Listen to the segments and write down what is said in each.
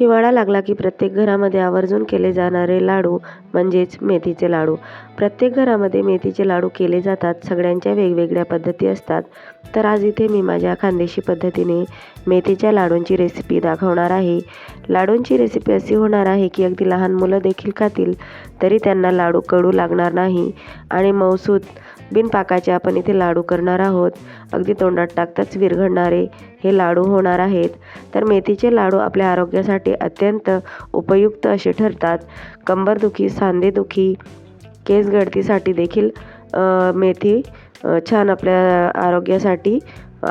हिवाळा लागला की प्रत्येक घरामध्ये आवर्जून केले जाणारे लाडू म्हणजेच मेथीचे लाडू. प्रत्येक घरामध्ये मेथीचे लाडू केले जातात सगळ्यांच्या वेगवेगळ्या पद्धती असतात. तर आज इथे मी माझ्या खानदेशी पद्धतीने मेथीच्या लाडूंची रेसिपी दाखवणार आहे. लाडूंची रेसिपी अशी होणार आहे की अगदी लहान मुलं देखील खातील तरी त्यांना लाडू कडू लागणार नाही. आणि मौसूद बिनपाकाचे आपण इथे लाडू करणार आहोत. अगदी तोंडात टाकताच विरघळणारे हे लाडू होणार आहेत. तर मेथीचे लाडू आपल्या आरोग्यासाठी अत्यंत उपयुक्त असे ठरतात. कंबरदुखी सांधेदुखी केस गळतीसाठी देखील मेथी छान आपल्या आरोग्यासाठी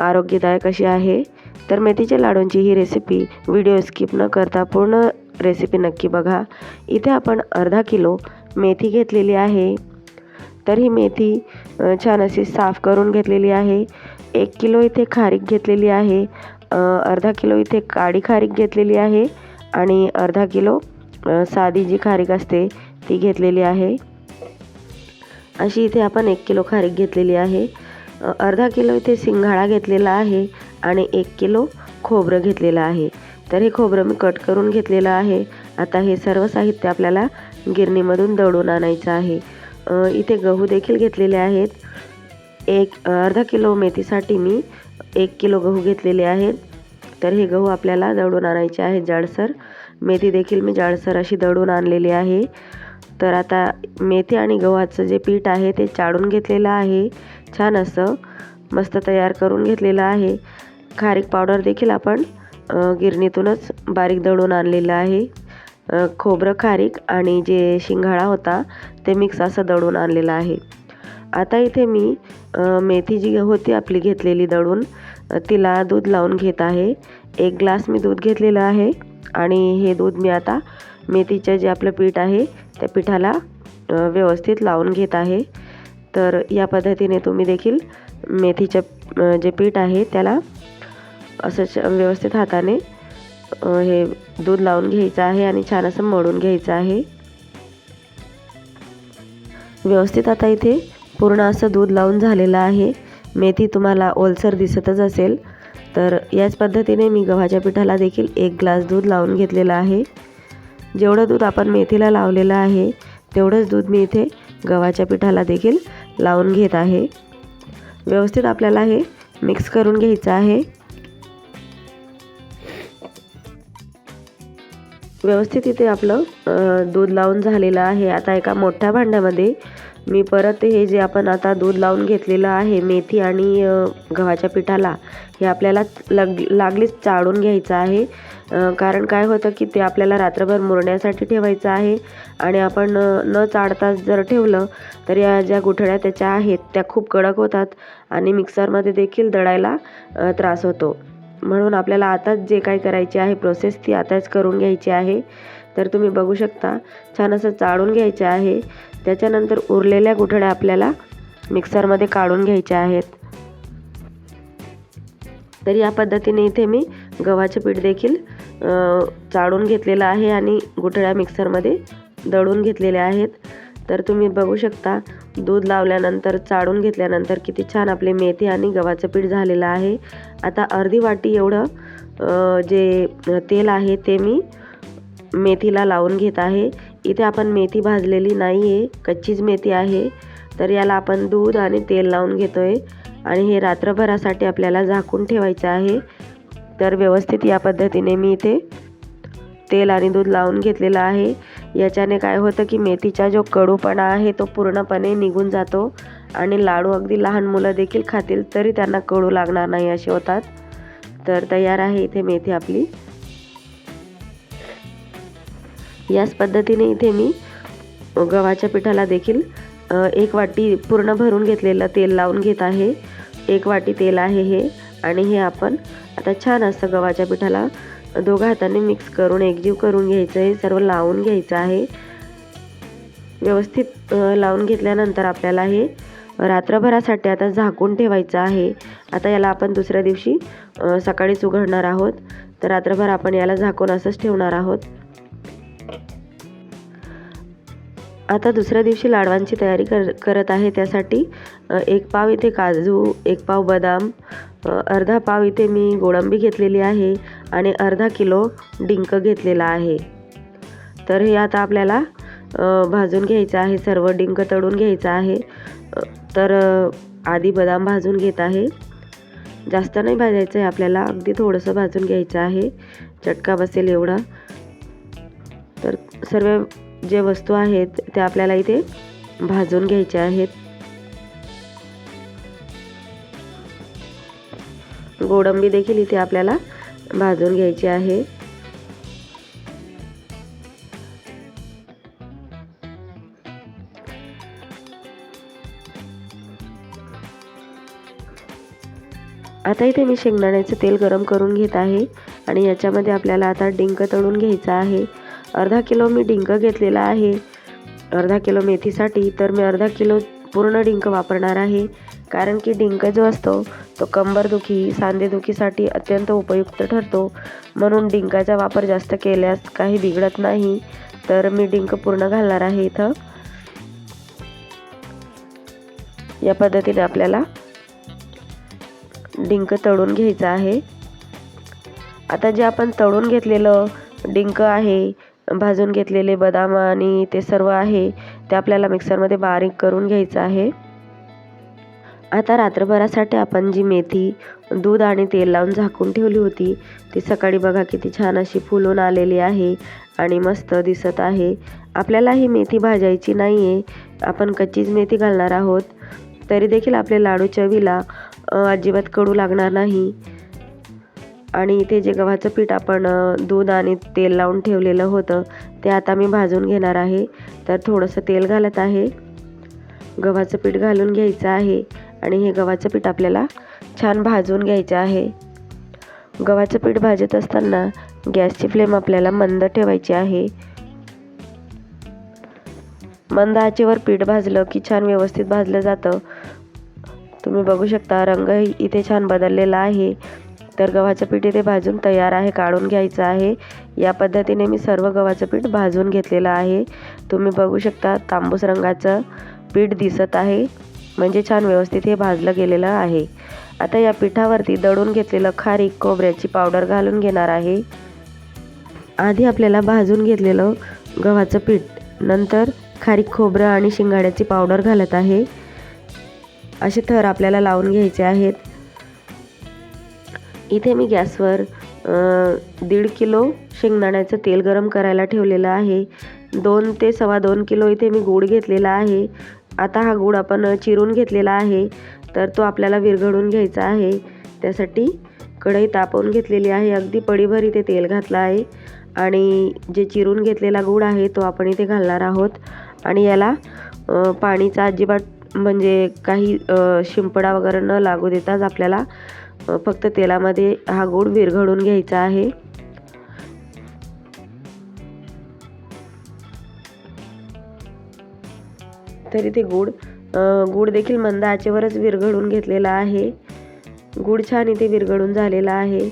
आरोग्यदायक अशी आहे. तर मेथीच्या लाडूंची ही रेसिपी व्हिडिओ स्किप न करता पूर्ण रेसिपी नक्की बघा. इथे आपण अर्धा किलो मेथी घेतलेली आहे. तर ही मेथी छान अशी साफ करून घेतलेली आहे. एक किलो इथे खारीक घेतलेली आहे. अर्धा किलो इथे काळी खारीक घेतलेली आहे. आणि अर्धा किलो साधी जी खारीक असते ती घेतलेली आहे. अशी इथे आपण एक किलो खारीक घेतलेली आहे. अर्धा किलो इथे सिंघाळा घेतलेला आहे आणि एक किलो खोबरं घेतलेलं आहे. तर हे खोबरं मी कट करून घेतलेलं आहे. आता हे सर्व साहित्य आपल्याला गिरणीमधून दळून आणायचं आहे. इथे गहू देखील घेतलेले आहेत. एक अर्धा किलो मेथीसाठी मी एक किलो गहू घेतलेले आहेत. तर हे गहू आपल्याला दळून आणायचे आहेत जाडसर मेथी देखील मी जाडसर अशी दळून आणलेली आहे. तर आता मेथी आणि गव्हाचं जे पीठ आहे ते चाळून घेतलेलं आहे. छान असं मस्त तयार करून घेतलेलं आहे. खारीक पावडर देखील आपण गिरणीतूनच बारीक दळून आणलेलं आहे. खोबरं खारीक आणि जे शिंगाळा होता ते मिक्स असं दळून आणलेलं आहे. आता इथे मी मेथी जी होती आपली घेतलेली दळून तिला दूध लावून घेत आहे. एक ग्लास मी दूध घेतलेलं आहे आणि हे दूध मी आता मेथीचं जे आपलं पीठ आहे त्या पिठाला व्यवस्थित लावून घेत आहे. तर या पद्धतीने तुम्ही देखील मेथीचं जे पीठ आहे त्याला असं व्यवस्थित हाताने हे दूध लावून घ्यायचं आहे आणि छान असं मळून घ्यायचं आहे. व्यवस्थित आता इथे पूर्ण असं दूध लावून झालेलं आहे. मेथी तुम्हाला ओलसर दिसतच असेल. तर याच पद्धतीने मी गव्हाच्या पिठाला देखील एक ग्लास दूध लावून घेतलेलं आहे. जेवढं दूध आपण मेथीला लावलेलं आहे तेवढंच दूध मी इथे गव्हाच्या पिठाला देखील लावून घेत आहे. व्यवस्थित आपल्याला हे मिक्स करून घ्यायचं आहे. व्यवस्थित इथे आपलं दूध लावून झालेलं आहे. आता एका मोठ्या भांड्यामध्ये मी परत हे जे आपण आता दूध लावून घेतलेलं आहे मेथी आणि गव्हाच्या पिठाला हे आपल्याला लग लागलीच चाळून घ्यायचं आहे. कारण काय होतं की ते आपल्याला रात्रभर मुरण्यासाठी ठेवायचं आहे आणि आपण न चाळताच जर ठेवलं तर या ज्या गुठळ्या त्याच्या आहेत त्या खूप कडक होतात आणि मिक्सरमध्ये देखील दळायला त्रास होतो. म्हणून आपल्याला आताच जे काय करायचे आहे प्रोसेस ती आताच करून घ्यायची आहे. तर तुम्ही बघू शकता छान असं चाळून घ्यायचे आहे. त्याच्यानंतर उरलेल्या गुठळ्या आपल्याला मिक्सरमध्ये काढून घ्यायच्या आहेत. तर या पद्धतीने इथे मी गव्हाचे पीठ देखील चाळून घेतलेलं आहे आणि गुठळ्या मिक्सरमध्ये दळून घेतलेल्या आहेत. तर तुम्ही बघू शकता दूध लावल्यानंतर चाळून घेतल्यानंतर किती छान आपले मेथी आणि गव्हाचं पीठ झालेलं आहे. आता अर्धी वाटी एवढं जे तेल आहे ते मी मेथीला लावून घेत आहे. इथे आपण मेथी भाजलेली नाही आहे कच्चीच मेथी आहे. तर याला आपण दूध आणि तेल लावून घेतो आहे आणि हे रात्रभरासाठी आपल्याला झाकून ठेवायचं आहे. तर व्यवस्थित या पद्धतीने मी इथे तेल आणि दूध लावून घेतलेलं आहे. याच्याने काय होतं की मेथीचा जो कडूपणा आहे तो पूर्णपणे निघून जातो. आणि लाडू अगदी लहान मुलं देखील खातील तरी त्यांना कडू लागणार नाही असे होतात. तर तयार आहे इथे मेथी आपली. याच पद्धतीने इथे मी गव्हाच्या पिठाला देखील एक वाटी पूर्ण भरून घेतलेलं तेल लावून घेत आहे. एक वाटी तेल आहे हे आणि हे आपण आता छान असं गव्हाच्या पिठाला दोघा हाताने मिक्स करून एकजीव करून घ्यायचं आहे. सर्व लावून घ्यायचं आहे. व्यवस्थित लावून घेतल्यानंतर आपल्याला हे रात्रभरासाठी आता झाकून ठेवायचं आहे. आता याला आपण दुसऱ्या दिवशी सकाळीच उघडणार आहोत. तर रात्रभर आपण याला झाकून असंच ठेवणार आहोत. आता दुसऱ्या दिवशी लाडवांची तयारी कर करत आहे त्यासाठी एक पाव इथे काजू एक पाव बदाम अर्धा पाव इथे मी गोडंबी घेतलेली आहे आणि अर्धा किलो डिंक घेतलेला आहे. तर हे आता आपल्याला भाजून घ्यायचं आहे सर्व डिंक तळून घ्यायचं आहे. तर आधी बदाम भाजून घेत आहे. जास्त नाही भाजायचं आहे आपल्याला अगदी थोडंसं भाजून घ्यायचं आहे. चटका बसेल एवढा. तर सर्व जे वस्तू आहेत त्या आपल्याला इथे भाजून घ्यायच्या आहेत. गोडंबी देखील इथे आपल्याला भाजून घ्यायची आहे. आता इथे मी शेंगदाण्याचं तेल गरम करून घेत आहे आणि याच्यामध्ये आपल्याला आता डिंक तळून घ्यायचा आहे. अर्धा किलो मी डिंक घेतलेला आहे. अर्धा किलो मेथीसाठी तर मी अर्धा किलो पूर्ण डिंक वापरणार आहे. कारण की डिंक जो असतो तो कंबरदुखी सांधेदुखीसाठी अत्यंत उपयुक्त ठरतो. म्हणून डिंकाचा वापर जास्त केल्यास काही बिघडत नाही. तर मी डिंक पूर्ण घालणार आहे इथं. या पद्धतीने आपल्याला डिंक तळून घ्यायचं आहे. आता जे आपण तळून घेतलेलं डिंक आहे भाजून घेतलेले बदाम आणि ते सर्व आहे ते आपल्याला मिक्सरमध्ये बारीक करून घ्यायचं आहे. आता रात्रभरासाठी आपण जी मेथी दूध आणि तेल लावून झाकून ठेवली होती ती सकाळी बघा किती छान अशी फुलून आलेली आहे आणि मस्त दिसत आहे. आपल्याला ही मेथी भाजायची नाही आहे आपण कच्चीच मेथी घालणार आहोत. तरी देखील आपले लाडू चवीला अजिबात कडू लागणार नाही. आणि इथे जे गव्हाचं पीठ आपण दूध आणि तेल लावून ठेवलेलं होतं ते आता मी भाजून घेणार आहे. तर थोडंसं तेल घालत आहे. गव्हाचं पीठ घालून घ्यायचं आहे आणि हे गव्हाचं पीठ आपल्याला छान भाजून घ्यायचं आहे. गव्हाचं पीठ भाजत असताना गॅसची फ्लेम आपल्याला मंद ठेवायची आहे. मंद आचेवर पीठ भाजलं की छान व्यवस्थित भाजलं जातं. तुम्ही बघू शकता रंग इथे छान बदललेला आहे. तर गव्हाचं पीठ इथे भाजून तयार आहे काढून घ्यायचं आहे. या पद्धतीने मी सर्व गव्हाचं पीठ भाजून घेतलेलं आहे. तुम्ही बघू शकता तांबूस रंगाचं पीठ दिसत आहे. म्हणजे छान व्यवस्थित हे भाजलं गेलेलं आहे. आता या पिठावरती दळून घेतलेलं खारीक खोबऱ्याची पावडर घालून घेणार आहे. आधी आपल्याला भाजून घेतलेलं गव्हाचं पीठ नंतर खारीक खोबरं आणि शिंगाड्याची पावडर घालत आहे. असे थर आपल्याला लावून घ्यायचे आहेत. इथे मी गॅसवर दीड किलो शेंगदाण्याचं तेल गरम करायला ठेवलेलं आहे. दोन ते सव्वा दोन किलो इथे मी गूळ घेतलेला आहे. आता हा गूळ आपण चिरून घेतलेला आहे. तर तो आपल्याला विरघळून घ्यायचा आहे. त्यासाठी कढई तापवून घेतलेली आहे. अगदी पडीभर इथे तेल घातलं आहे. आणि जे चिरून घेतलेला गूळ आहे तो आपण इथे घालणार आहोत. आणि याला पाणीचा अजिबात म्हणजे काही शिंपडा वगैरे न लागू देताच आपल्याला फक्त तेलामध्ये हा गूळ विरघळून घ्यायचा आहे. तरी ते गूळ गूळ देखील मंद आचेवरच विरघळून घेतलेला आहे. गूळ छान इथे विरघळून झालेला आहे.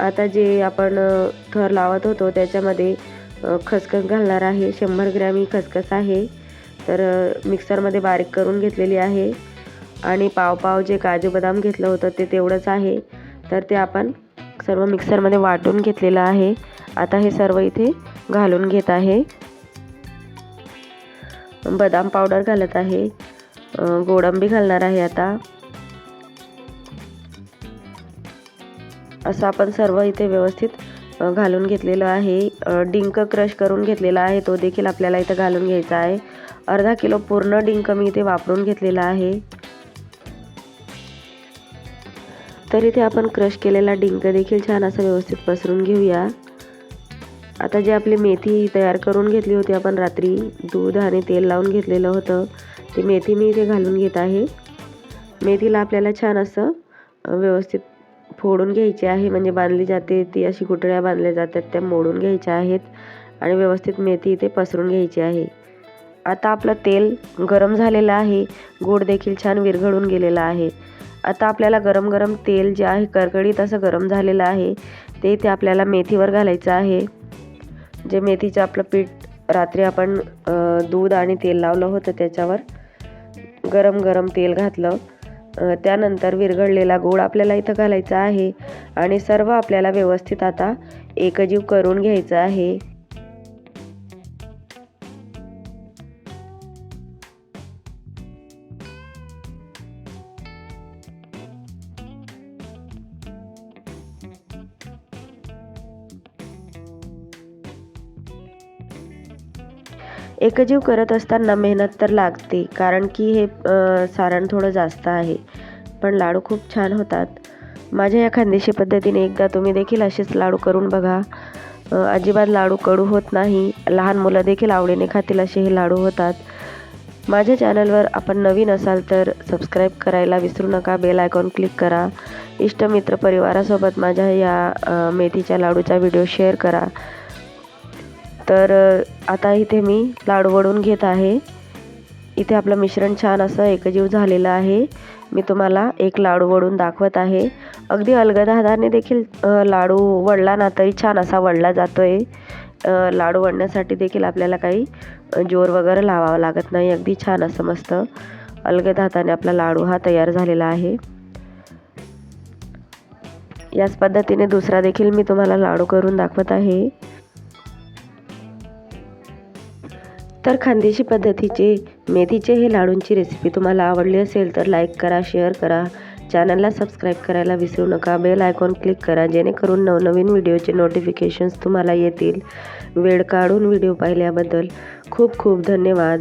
आता जे आपण थर लावत होतो त्याच्यामध्ये खसखस घालणार आहे. शंभर ग्रॅम ही खसखस आहे. तर मिक्सरमध्ये बारीक करून घेतलेली आहे. आणि पाव पाव जे काजू बदाम घेतलं होतं ते तेवढंच आहे. तर ते आपण सर्व मिक्सरमध्ये वाटून घेतलेलं आहे. आता हे सर्व इथे घालून घेत आहे. बदाम पावडर घालत आहे. गोडंबी घालणार आहे आता. असं आपण सर्व इथे व्यवस्थित घालून घेतलेलं आहे. डिंक क्रश करून घेतलेला आहे. तो देखील आपल्याला इथं घालून घ्यायचा आहे. अर्धा किलो पूर्ण डिंक मी इथे वापरून घेतलेला आहे. तर इथे आपण क्रश केलेला डिंक देखील छान असं व्यवस्थित पसरून घेऊया. आता जी आपली मेथी तयार करून घेतली होती आपण रात्री दूध आणि तेल लावून घेतलेलं होतं ती मेथी मी इथे घालून घेत आहे. मेथीला आपल्याला छान असं व्यवस्थित फोडून घ्यायची आहे म्हणजे बांधली जाते ती अशी गुठळ्या बांधल्या जातात त्या मोडून घ्यायच्या आहेत आणि व्यवस्थित मेथी इथे पसरून घ्यायची आहे. आता आपलं तेल गरम झालेलं आहे गोड देखील छान विरघळून गेलेला आहे. आता आपल्याला गरम गरम तेल जे आहे करकडीत असं गरम झालेलं आहे ते इथे आपल्याला मेथीवर घालायचं आहे. जे मेथीचं आपलं पीठ रात्री आपण दूध आणि तेल लावलं होतं त्याच्यावर गरम गरम तेल घातलं. त्यानंतर विरघळलेला गूळ आपल्याला इथं घालायचा आहे आणि सर्व आपल्याला व्यवस्थित आता एकजीव करून घ्यायचं आहे. एकजीव करत असताना मेहनत तर लागते कारण की हे सारण थोडं जास्त आहे. पण लाडू खूप छान होतात. माझ्या या खानदेशी पद्धतीने एकदा तुम्ही देखील असेच लाडू करून बघा. अजिबात लाडू कडू होत नाही. लहान मुलं देखील आवडीने खातील असे हे लाडू होतात. माझ्या चॅनलवर आपण नवीन असाल तर सबस्क्राईब करायला विसरू नका. बेल आयकॉन क्लिक करा. इष्टमित्र परिवारासोबत माझ्या या मेथीच्या लाडूचा व्हिडिओ शेअर करा. तर आता इथे मी लाडू वडून घेत आहे. इथे आपलं मिश्रण छान असं एकजीव झालेलं आहे. मी तुम्हाला एक लाडू वडून दाखवत आहे. अगदी अलगद हाताने देखील लाडू वडला ना तरी छान असा वडला जातो आहे लाडू वडण्यासाठी देखील आपल्याला काही जोर वगैरे लावावं लागत नाही. अगदी छान असं मस्त अलगद हाताने आपला लाडू हा तयार झालेला आहे. याच पद्धतीने दुसरा देखील मी तुम्हाला लाडू करून दाखवत आहे. तर खानदेशी पद्धतीचे मेथीचे हे लाडूंची रेसिपी तुम्हाला आवडली असेल तर लाईक करा शेअर करा. चॅनलला सबस्क्राईब करायला विसरू नका. बेल आयकॉन क्लिक करा जेणेकरून नवनवीन व्हिडिओचे नोटिफिकेशन्स तुम्हाला येतील. वेळ काढून व्हिडिओ पाहिल्याबद्दल खूप खूप धन्यवाद.